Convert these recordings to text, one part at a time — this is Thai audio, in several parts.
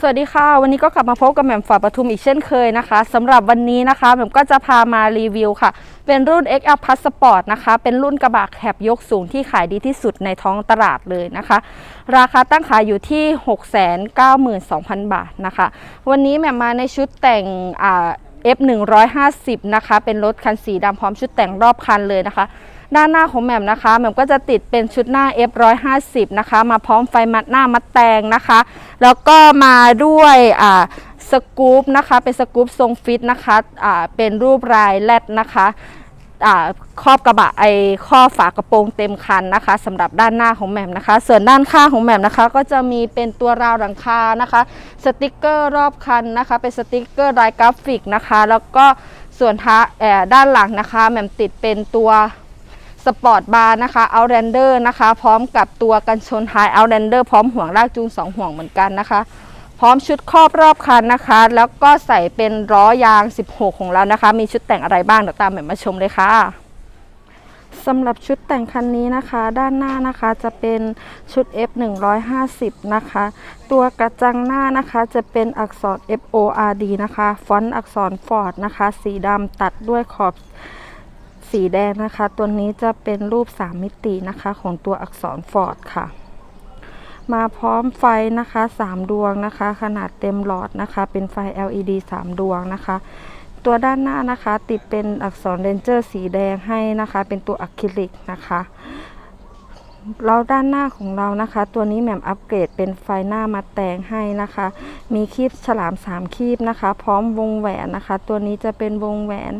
สวัสดีค่ะ วันนี้ก็กลับมาพบกับแหม่มฝาปทุมอีกเช่นเคยนะคะสำหรับวันนี้นะคะแหม่มก็จะพามารีวิวค่ะ เป็นรุ่น XL Passport นะคะ เป็นรุ่นกระบะแคบยกสูงที่ขายดีที่สุดในท้องตลาดเลยนะคะ ราคาตั้งขายอยู่ที่ 692,000 บาทนะคะ วันนี้แหม่มมาในชุดแต่งอ่า F 150 นะคะ เป็นรถคันสีดำพร้อมชุดแต่งรอบคันเลยนะคะ ด้านหน้าของแหม่มนะคะแหม่มก็จะติดเป็นชุดหน้า F 150 นะคะ มาพร้อมไฟมัดหน้ามัดแตงนะคะ แล้วก็มาด้วยอ่าสกู๊ปนะคะ เป็นสกู๊ปทรงฟิตนะคะอ่าเป็นรูปลายแรดนะคะ ครอบกระบะไอครอฝากระโปรงเต็มคันนะคะสำหรับด้านหน้าของแหม่มนะคะ ส่วนด้านข้างของแหม่มนะคะ ก็จะมีเป็นตัวราวหลังคานะคะ สติกเกอร์รอบคันนะคะ เป็นสติกเกอร์ลายกราฟิกนะคะ แล้วก็ส่วนท้าด้านหลังนะคะแหม่มติดเป็นตัวสปอร์ตบาร์นะคะ Outlander นะคะ พร้อมกับตัวกันชนท้าย Outlander พร้อมห่วงลากจูง 2 ห่วงเหมือนกันนะคะ ร้อมชุดครอบรอบคันนะคะ แล้วก็ใส่เป็นล้อยาง 16 ของเรานะคะ มีชุดแต่งอะไรบ้างเดี๋ยวตามแบบมาชมเลยค่ะสำหรับชุดแต่งคันนี้นะคะ ด้านหน้านะคะจะเป็นชุด F 150นะคะ ตัวกระจังหน้านะคะจะเป็นอักษร F O R D นะคะ ฟอนต์อักษร Ford นะคะ สีดำตัดด้วยขอบสีแดงนะคะ ตัวนี้จะเป็นรูป 3 มิตินะคะ ของตัวอักษรฟอร์ดค่ะ มาพร้อมไฟนะคะ 3 ดวงนะคะ ขนาดเต็มหลอดนะคะ เป็นไฟ LED 3 ดวงนะคะ ตัวด้านหน้านะคะ ติดเป็นอักษรเรนเจอร์สีแดงให้นะคะ เป็นตัวอะคริลิกนะคะแล้วด้านหน้าของเรานะคะ ตัวนี้แหม่มอัปเกรดเป็นไฟหน้ามาแต่งให้นะคะ มีคีบฉลาม 3 คีบนะคะ พร้อมวงแหวนนะคะ ตัวนี้จะเป็นวงแหวน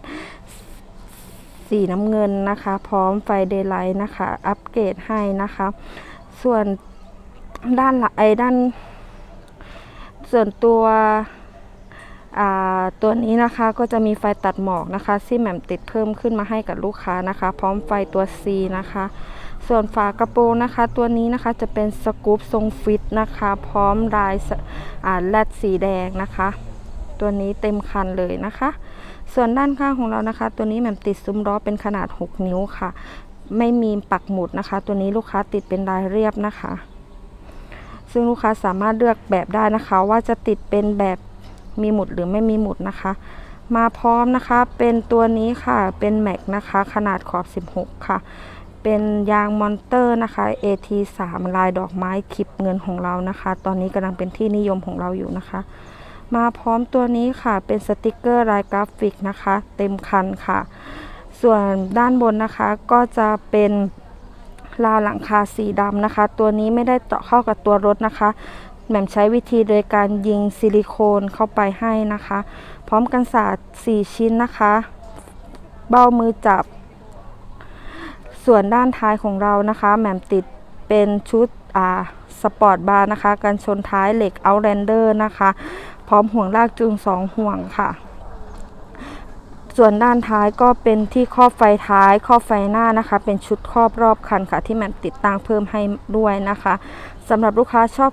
สีน้ำเงินนะคะ พร้อมไฟเดย์ไลท์นะคะ อัปเกรดให้นะคะ ส่วน ด้านหลังไอ้ด้าน ส่วนตัวตัวนี้นะคะก็จะมีไฟตัดหมอกนะคะที่แหม่มติดเพิ่มขึ้นมาให้กับลูกค้านะคะ พร้อมไฟตัว C นะคะ ส่วนฝากระโปรงนะคะ ตัวนี้นะคะจะเป็นสกู๊ปทรงฟิตนะคะ พร้อมลายสอ่าแรดสีแดงนะคะ ตัวนี้เต็มคันเลยนะคะ ส่วนด้านข้างของเรานะคะ ตัวนี้แหม่มติดซุ้มล้อเป็นขนาด 6 นิ้วค่ะ ไม่มีปักหมุดนะคะ ตัวนี้ลูกค้าติดเป็นลายเรียบนะคะ ซึ่งลูกค้าสามารถเลือกแบบได้นะคะ ว่าจะติดเป็นแบบมีหมุดหรือไม่มีหมุดนะคะ มาพร้อมนะคะเป็นตัวนี้ค่ะเป็นแม็กนะคะ ขนาดขอบ 16 ค่ะ เป็นยางมอนเตอร์นะคะ AT3 ลายดอกไม้คลิปเงินของเรานะคะ ตอนนี้กำลังเป็นที่นิยมของเราอยู่นะคะ มาพร้อมตัวนี้ค่ะเป็นสติกเกอร์ลายกราฟิกนะคะ เต็มคันค่ะ ส่วนด้านบนนะคะก็จะเป็น ราวหลังคาสีดำนะคะ ตัวนี้ไม่ได้เจาะเข้ากับตัวรถนะคะแหม่มใช้วิธีโดยการยิงซิลิโคนเข้าไปให้นะคะ พร้อมกันศาสตร์4ชิ้นนะคะ เบ้ามือจับ ส่วนด้านท้ายของเรานะคะแหม่มติดเป็นชุดอ่าสปอร์ตบาร์นะคะ กันชนท้ายเหล็ก Outlander นะคะ พร้อมห่วงลากจูงสองห่วงค่ะ ส่วนด้านท้ายก็เป็นที่ครอบไฟท้ายครอบไฟหน้านะคะ เป็นชุดครอบรอบคันค่ะ ที่แหม่มติดตั้งเพิ่มให้ด้วยนะคะสำหรับลูกค้าชอบ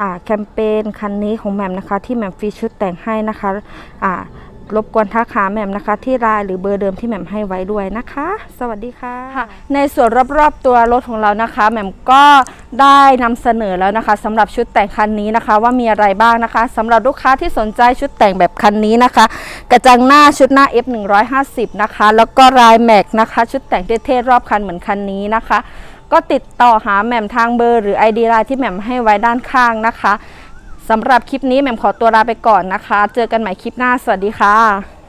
อแคมเปญคันนี้ของแหม่มนะคะ ที่แหม่มฟรีชุดแต่งให้นะคะ รบกวนทักหาแหม่มนะคะ ที่ไลน์หรือเบอร์เดิมที่แหม่มให้ไว้ด้วยนะคะ สวัสดีค่ะในส่วนรอบๆตัวรถของเรานะคะแหม่มก็ได้นำเสนอแล้วนะคะสำหรับชุดแต่งคันนี้นะคะ ว่ามีอะไรบ้างนะคะสำหรับลูกค้าที่สนใจชุดแต่งแบบคันนี้นะคะ กระจังหน้าชุดหน้า F 150นะคะ แล้วก็ลายแม็กนะคะ ชุดแต่งเท่ๆรอบคันเหมือนคันนี้นะคะ ก็ติดต่อหาแหม่มทางเบอร์หรือ ID ไลน์ที่แหม่มให้ไว้ด้านข้างนะคะ สำหรับคลิปนี้แหม่มขอตัวลาไปก่อนนะคะ เจอกันใหม่คลิปหน้า สวัสดีค่ะ